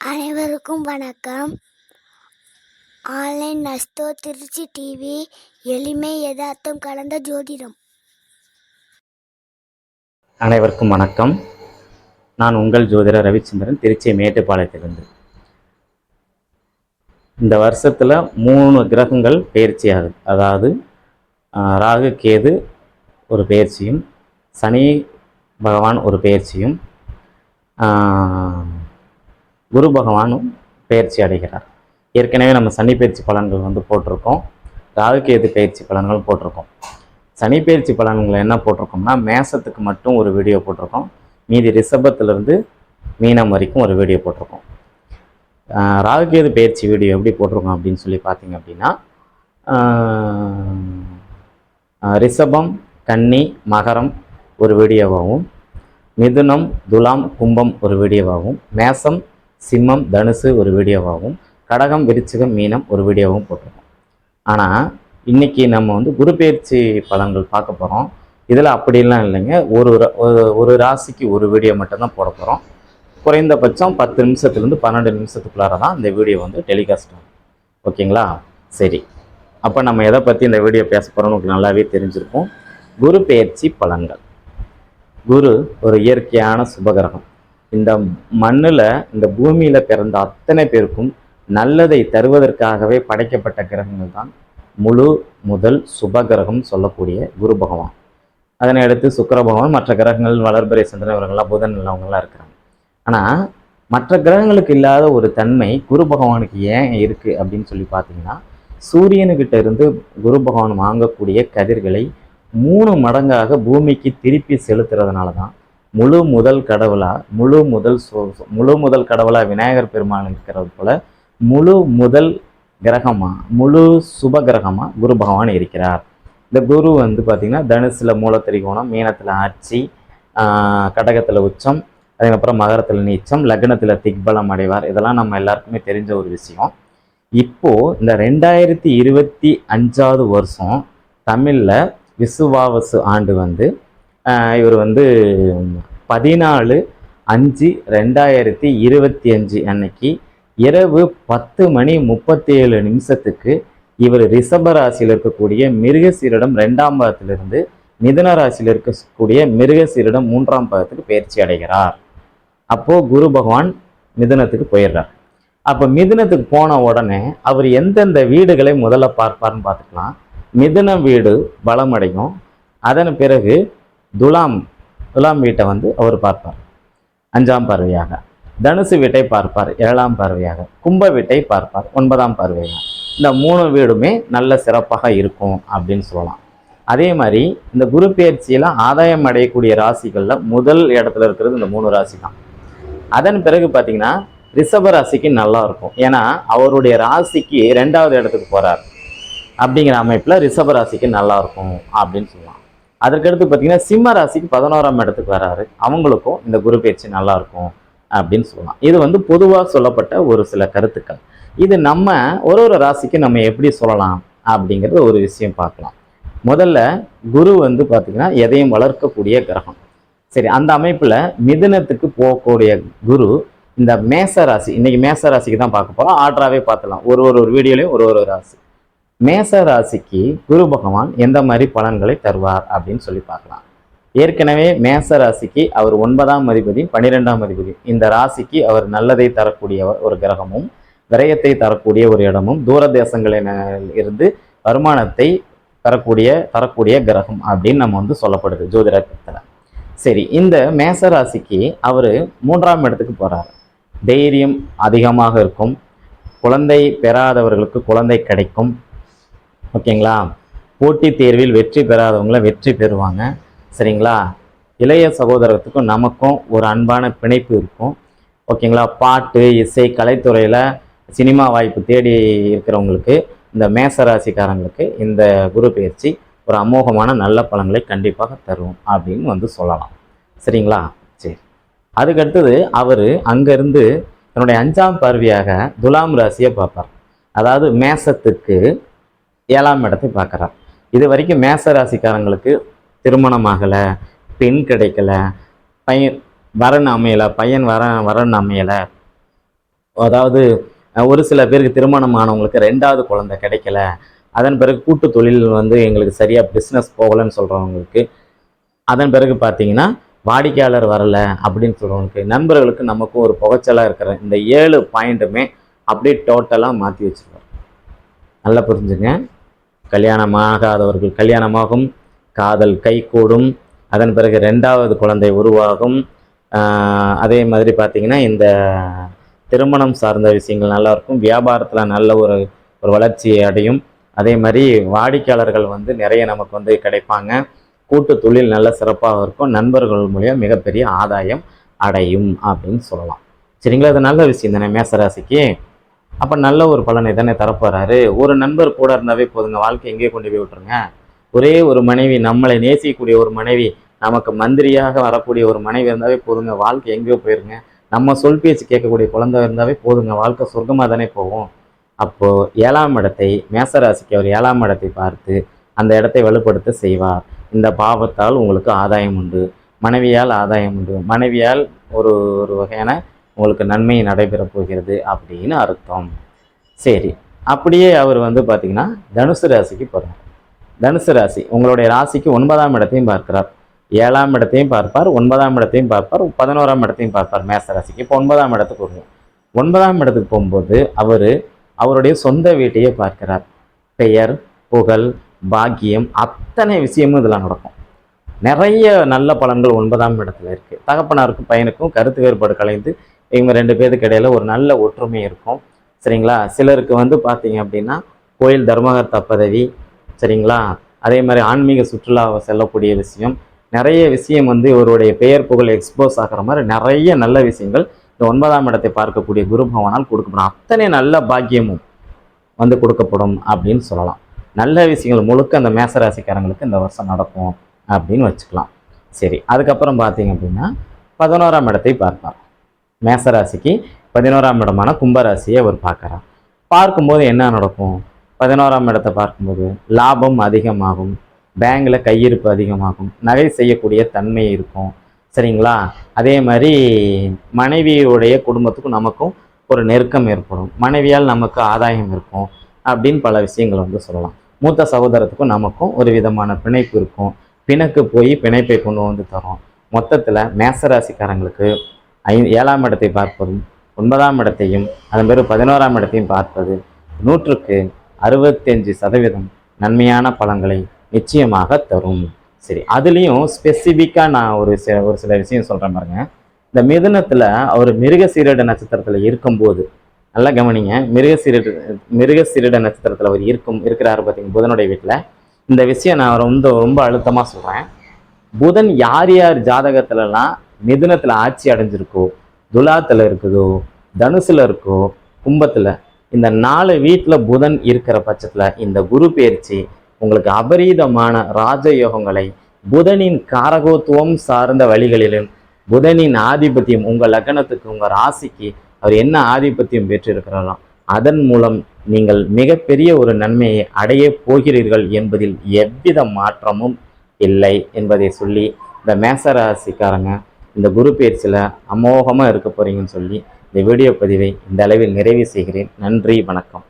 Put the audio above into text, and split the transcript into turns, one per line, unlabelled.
அனைவருக்கும் வணக்கம். Online நஸ்தோ Trichy TV எளிமை யதார்த்தம் கலந்த ஜோதிடம்.
அனைவருக்கும் வணக்கம். நான் உங்கள் ஜோதிடர் ரவிச்சந்திரன் திருச்சி மேட்டுப்பாளையத்திலிருந்து. இந்த வருஷத்தில் மூணு கிரகங்கள் பயிற்சி ஆகுது. அதாவது ராகு கேது ஒரு பயிற்சியும் சனி பகவான் ஒரு பயிற்சியும் குரு பகவானும் பயிற்சி அடைகிறார். ஏற்கனவே நம்ம சனி பயிற்சி பலன்கள் வந்து போட்டிருக்கோம். ராகுகேது பயிற்சி பலன்கள் போட்டிருக்கோம். சனி பயிற்சி பலன்களை என்ன போட்டிருக்கோம்னா மேசத்துக்கு மட்டும் ஒரு வீடியோ போட்டிருக்கோம். மீதி ரிஷபத்திலிருந்து மீனம் வரைக்கும் ஒரு வீடியோ போட்டிருக்கோம். ராகுகேது பயிற்சி வீடியோ எப்படி போட்டிருக்கோம் அப்படின்னு சொல்லி பார்த்தீங்க அப்படின்னா ரிஷபம் கன்னி மகரம் ஒரு வீடியோவாகவும் மிதுனம் துலாம் கும்பம் ஒரு வீடியோவாகவும் மேசம் சிம்மம் தனுசு ஒரு வீடியோவாகவும் கடகம் விருச்சிகம் மீனம் ஒரு வீடியோவும் போட்டிருக்கோம். ஆனால் இன்னைக்கு நம்ம வந்து குரு பயிற்சி பலன்கள் பார்க்க போகிறோம் இதில் அப்படிலாம் இல்லைங்க. ஒரு ரா- ஒரு- ஒரு ராசிக்கு ஒரு வீடியோ மட்டும்தான் போட போகிறோம் குறைந்தபட்சம் பத்து நிமிஷத்துலேருந்து பன்னெண்டு நிமிஷத்துக்குள்ளார தான் இந்த வீடியோ வந்து டெலிகாஸ்ட் ஆகும். ஓகேங்களா? சரி. அப்போ நம்ம எதை பற்றி இந்த வீடியோ பேச போகிறோம்னு உங்களுக்கு நல்லாவே தெரிஞ்சிருக்கும். குரு பயிற்சி பலன்கள். குரு ஒரு இயற்கையான சுபகிரகம் இந்த மண்ணில் இந்த பூமியில் பிறந்த அத்தனை பேருக்கும் நல்லதை தருவதற்காகவே படைக்கப்பட்ட கிரகங்கள் தான் முழு முதல் சுபகிரகம் சொல்லக்கூடிய குரு பகவான். அதனை அடுத்து சுக்கர பகவான் மற்ற கிரகங்கள் வளர்பிறை சந்திரன் இவர்கள்லாம் புதன் அவங்கெல்லாம் இருக்கிறாங்க. ஆனால் மற்ற கிரகங்களுக்கு இல்லாத ஒரு தன்மை குரு பகவானுக்கு ஏன் இருக்கு அப்படின்னு சொல்லி பார்த்தீங்கன்னா சூரியனுக்கிட்ட இருந்து குரு பகவான் வாங்கக்கூடிய கதிர்களை மூணு மடங்காக பூமிக்கு திருப்பி செலுத்துறதுனால தான் முழு முதல் கடவுளாக முழு முதல் முழு முதல் கடவுளாக விநாயகர் பெருமான் இருக்கிறது போல முழு முதல் கிரகமாக முழு சுப கிரகமாக குரு பகவான் இருக்கிறார். இந்த குரு வந்து பார்த்திங்கன்னா தனுசில் மூலத்திரிகோணம் மீனத்தில் ஆட்சி கடகத்தில் உச்சம் அதுக்கப்புறம் மகரத்தில் நீச்சம் லக்னத்தில் திக்பலம் அடைவார். இதெல்லாம் நம்ம எல்லாருக்குமே தெரிஞ்ச ஒரு விஷயம். இப்போ இந்த ரெண்டாயிரத்தி இருபத்தி அஞ்சாவது வருஷம் தமிழில் விசுவாவசு ஆண்டு வந்து இவர் வந்து பதினாலு அஞ்சு ரெண்டாயிரத்தி இருபத்தி அஞ்சு அன்னைக்கு இரவு பத்து மணி முப்பத்தி ஏழு நிமிஷத்துக்கு இவர் ரிஷப ராசியில் இருக்கக்கூடிய மிருகசீரிடம் ரெண்டாம் பாகத்திலிருந்து மிதன ராசியில் இருக்கக்கூடிய மிருகசீரிடம் மூன்றாம் பாகத்துக்கு பயிற்சி அடைகிறார். அப்போது குரு பகவான் மிதுனத்துக்கு போயிடுறார். அப்போ மிதனத்துக்கு போன உடனே அவர் எந்தெந்த வீடுகளை முதல்ல பார்ப்பார்னு பார்த்துக்கலாம். மிதுன வீடு பலமடையும் அதன் பிறகு துலாம் துலாம் வீட்டை வந்து அவர் பார்ப்பார். அஞ்சாம் பார்வையாக. தனுசு வீட்டை பார்ப்பார் ஏழாம் பார்வையாக. கும்ப வீட்டை பார்ப்பார் ஒன்பதாம் பார்வையாக. இந்த மூணு வீடுமே நல்ல சிறப்பாக இருக்கும் அப்படின்னு சொல்லலாம். அதே மாதிரி இந்த குரு பயிற்சியில் ஆதாயம் அடையக்கூடிய ராசிகளில் முதல் இடத்துல இருக்கிறது இந்த மூணு ராசி தான் அதன் பிறகு பார்த்தீங்கன்னா ரிஷப ராசிக்கு நல்லா இருக்கும். ஏன்னா அவருடைய ராசிக்கு ரெண்டாவது இடத்துக்கு போகிறார் அப்படிங்கிற அமைப்பில் ரிஷப ராசிக்கு நல்லா இருக்கும் அப்படின்னு சொல்லலாம். அதற்கடுத்து பார்த்தீங்கன்னா சிம்ம ராசிக்கு பதினோராம் இடத்துக்கு வராரு. அவங்களுக்கும் இந்த குரு பயிற்சி நல்லா இருக்கும் அப்படின்னு சொல்லலாம். இது வந்து பொதுவாக சொல்லப்பட்ட ஒரு சில கருத்துக்கள். இது நம்ம ஒரு ஒரு ராசிக்கு நம்ம எப்படி சொல்லலாம் அப்படிங்கிறது ஒரு விஷயம் பார்க்கலாம். முதல்ல குரு வந்து பார்த்தீங்கன்னா எதையும் வளர்க்கக்கூடிய கிரகம். சரி அந்த அமைப்பில் மிதுனத்துக்கு போகக்கூடிய குரு இந்த மேச ராசி. இன்னைக்கு மேச ராசிக்கு தான் பார்க்க போகிறோம் ஆர்டராகவே பார்த்துலாம் ஒரு ஒரு ஒரு வீடியோலையும் ஒரு ஒரு ராசி. மேச ராசிக்கு குரு பகவான் எந்த மாதிரி பலன்களை தருவார் அப்படின்னு சொல்லி பார்க்கலாம். ஏற்கனவே மேச ராசிக்கு அவர் ஒன்பதாம் அதிபதி பன்னிரெண்டாம் அதிபதி இந்த ராசிக்கு அவர் நல்லதை தரக்கூடிய ஒரு கிரகமும் விரயத்தை தரக்கூடிய ஒரு இடமும் தூர தேசங்களில் இருந்து வருமானத்தை தரக்கூடிய தரக்கூடிய கிரகம் அப்படின்னு நம்ம வந்து சொல்லப்படுது ஜோதிடத்தில் சரி இந்த மேச ராசிக்கு அவர் மூன்றாம் இடத்துக்கு போகிறார் தைரியம் அதிகமாக இருக்கும். குழந்தை பெறாதவர்களுக்கு குழந்தை கிடைக்கும். ஓகேங்களா? போட்டித் தேர்வில் வெற்றி பெறாதவங்கள வெற்றி பெறுவாங்க. சரிங்களா? இளைய சகோதரத்துக்கும் நமக்கும் ஒரு அன்பான பிணைப்பு இருக்கும். ஓகேங்களா? பாட்டு இசை கலைத்துறையில் சினிமா வாய்ப்பு தேடி இருக்கிறவங்களுக்கு இந்த மேச ராசிக்காரங்களுக்கு இந்த குரு பயிற்சி ஒரு அமோகமான நல்ல பலன்களை கண்டிப்பாக தரும் அப்படின்னு வந்து சொல்லலாம். சரிங்களா? சரி. அதுக்கடுத்தது அவர் அங்கேருந்து தன்னுடைய அஞ்சாம் பார்வையாக துலாம் ராசியை பார்ப்பார். அதாவது மேசத்துக்கு ஏழாம் இடத்தை பார்க்குறார் இது வரைக்கும் மேச ராசிக்காரங்களுக்கு திருமணம் ஆகலை பெண் கிடைக்கல பையன் வரன் அமையலை பையன் வர வரன் அமையலை. அதாவது ஒரு சில பேருக்கு திருமணம் ஆனவங்களுக்கு ரெண்டாவது குழந்தை கிடைக்கல. அதன் பிறகு கூட்டு தொழில் வந்து எங்களுக்கு சரியாக பிஸ்னஸ் போகலைன்னு சொல்கிறவங்களுக்கு அதன் பிறகு பார்த்தீங்கன்னா வாடிக்கையாளர் வரல அப்படின்னு சொல்கிறவங்களுக்கு நண்பர்களுக்கு நமக்கும் ஒரு புகைச்சலாக இருக்கிற இந்த ஏழு பாயிண்ட்டுமே அப்படியே டோட்டலாக மாற்றி வச்சுருவார் நல்லா புரிஞ்சுங்க. கல்யாணமாகாதவர்கள் கல்யாணமாகும் காதல் கைகூடும் அதன் பிறகு ரெண்டாவது குழந்தை உருவாகும். அதே மாதிரி பார்த்தீங்கன்னா இந்த திருமணம் சார்ந்த விஷயங்கள் நல்லா இருக்கும் வியாபாரத்தில் நல்ல ஒரு ஒரு வளர்ச்சியை அடையும். அதே மாதிரி வாடிக்கையாளர்கள் வந்து நிறைய நமக்கு வந்து கிடைப்பாங்க. கூட்டு தொழில் நல்ல சிறப்பாக இருக்கும். நண்பர்கள் மூலியம் மிகப்பெரிய ஆதாயம் அடையும் அப்படின்னு சொல்லலாம். சரிங்களா? இது நல்ல விஷயம் தானே மேசராசிக்கு? அப்போ நல்ல ஒரு பலனை தானே தரப்போறாரு. ஒரு நண்பர் கூட இருந்தாவே போதுங்க. வாழ்க்கை எங்கேயே கொண்டு போய் விட்டுருங்க. ஒரே ஒரு மனைவி நம்மளை நேசிக்கக்கூடிய ஒரு மனைவி நமக்கு மந்திரியாக வரக்கூடிய ஒரு மனைவி இருந்தாவே போதுங்க. வாழ்க்கை எங்கேயோ போயிருங்க. நம்ம சொல் பேச்சு கேட்கக்கூடிய குழந்தை இருந்தாவே போதுங்க. வாழ்க்கை சொர்க்கமாக தானே போகும். அப்போது ஏழாம் இடத்தை மேசராசிக்கு அவர் ஏழாம் இடத்தை பார்த்து அந்த இடத்தை வலுப்படுத்த செய்வார். இந்த பாவத்தால் உங்களுக்கு ஆதாயம் உண்டு. மனைவியால் ஆதாயம் உண்டு. மனைவியால் ஒரு ஒரு வகையான உங்களுக்கு நன்மை நடைபெறப் போகிறது அப்படின்னு அர்த்தம். சரி அப்படியே அவர் வந்து பார்த்தீங்கன்னா தனுசு ராசிக்கு போகிறார் தனுசு ராசி உங்களுடைய ராசிக்கு ஒன்பதாம் இடத்தையும் பார்க்கிறார். ஏழாம் இடத்தையும் பார்ப்பார் ஒன்பதாம் இடத்தையும் பார்ப்பார் பதினோராம் இடத்தையும் பார்ப்பார் மேச ராசிக்கு. இப்போ ஒன்பதாம் இடத்துக்கு வருவோம். ஒன்பதாம் இடத்துக்கு போகும்போது அவர் அவருடைய சொந்த வீட்டையே பார்க்கிறார். பெயர் புகழ் பாக்கியம் அத்தனை விஷயமும் இதெல்லாம் நடக்கும். நிறைய நல்ல பலன்கள் ஒன்பதாம் இடத்துல இருக்குது தகப்பனாருக்கும் பையனுக்கும் கருத்து வேறுபாடு கலைந்து இவங்க ரெண்டு பேருக்கு இடையில ஒரு நல்ல ஒற்றுமை இருக்கும். சரிங்களா? சிலருக்கு வந்து பார்த்தீங்க அப்படின்னா கோயில் தர்மகர்த்தா பதவி சரிங்களா? அதே மாதிரி ஆன்மீக சுற்றுலா செல்லக்கூடிய விஷயம். நிறைய விஷயம் வந்து இவருடைய பெயர் புகழ் எக்ஸ்போஸ் ஆகிற மாதிரி நிறைய நல்ல விஷயங்கள் இந்த ஒன்பதாம் இடத்தை பார்க்கக்கூடிய குரு பகவானால் கொடுக்கப்படும். அத்தனை நல்ல பாக்கியமும் வந்து கொடுக்கப்படும் அப்படின்னு சொல்லலாம். நல்ல விஷயங்கள் முழுக்க அந்த மேசராசிக்காரங்களுக்கு இந்த வருஷம் நடக்கும் அப்படின்னு வச்சுக்கலாம். சரி அதுக்கப்புறம் பார்த்தீங்க அப்படின்னா பதினோராம் இடத்தை பார்ப்பார். மேசராசிக்கு பதினோராம் இடமான கும்பராசியை அவர் பார்க்குறார். பார்க்கும்போது என்ன நடக்கும்? பதினோராம் இடத்தை பார்க்கும்போது லாபம் அதிகமாகும். பேங்கில் கையிருப்பு அதிகமாகும். நகை செய்யக்கூடிய தன்மை இருக்கும். சரிங்களா? அதே மாதிரி மனைவியுடைய குடும்பத்துக்கும் நமக்கும் ஒரு நெருக்கம் ஏற்படும். மனைவியால் நமக்கு ஆதாயம் இருக்கும் அப்படின்னு பல விஷயங்கள் வந்து சொல்லலாம். மூத்த சகோதரத்துக்கும் நமக்கும் ஒரு விதமான பிணைப்பு இருக்கும். பிணக்கு போய் பிணைப்பை கொண்டு வந்து தரும். மொத்தத்தில் மேசராசிக்காரங்களுக்கு ஐ ஏழாம் இடத்தை பார்ப்பதும் ஒன்பதாம் இடத்தையும் அதன் பிறகு பதினோராம் இடத்தையும் பார்ப்பது நூற்றுக்கு அறுபத்தஞ்சு சதவீதம் நன்மையான பலன்களை நிச்சயமாக தரும். சரி அதுலேயும் ஸ்பெசிஃபிக்காக நான் ஒரு சில ஒரு சில விஷயம் சொல்கிறேன் பாருங்க. இந்த மிதுனத்தில் அவர் மிருக சீரட நட்சத்திரத்தில் இருக்கும்போது நல்லா கவனிங்க. மிருக சீரட நட்சத்திரத்தில் அவர் இருக்கும் இருக்கிறாரு பார்த்தீங்க புதனுடைய வீட்டில் இந்த விஷயம் நான் ரொம்ப ரொம்ப அழுத்தமாக சொல்கிறேன் புதன் யார் யார் ஜாதகத்துலலாம் மிதுனத்தில் ஆட்சி அடைஞ்சிருக்கோ துலாத்தில் இருக்குதோ தனுசில் இருக்கோ கும்பத்தில் இந்த நாலு வீட்டில் புதன் இருக்கிற பட்சத்தில் இந்த குரு பயிற்சி உங்களுக்கு அபரீதமான ராஜயோகங்களை புதனின் காரகோத்துவம் சார்ந்த வழிகளிலும் புதனின் ஆதிபத்தியம் உங்கள் லக்னத்துக்கு உங்கள் ராசிக்கு அவர் என்ன ஆதிபத்தியம் பெற்றிருக்கிறாரோ அதன் மூலம் நீங்கள் மிகப்பெரிய ஒரு நன்மையை அடைய போகிறீர்கள் என்பதில் எவ்வித மாற்றமும் இல்லை என்பதை சொல்லி இந்த மேசராசிக்காரங்க இந்த குரு பயிற்சியில் அமோகமாக இருக்க போகிறீங்கன்னு சொல்லி இந்த வீடியோ பதிவை இந்த அளவில் நிறைவு செய்கிறேன். நன்றி வணக்கம்.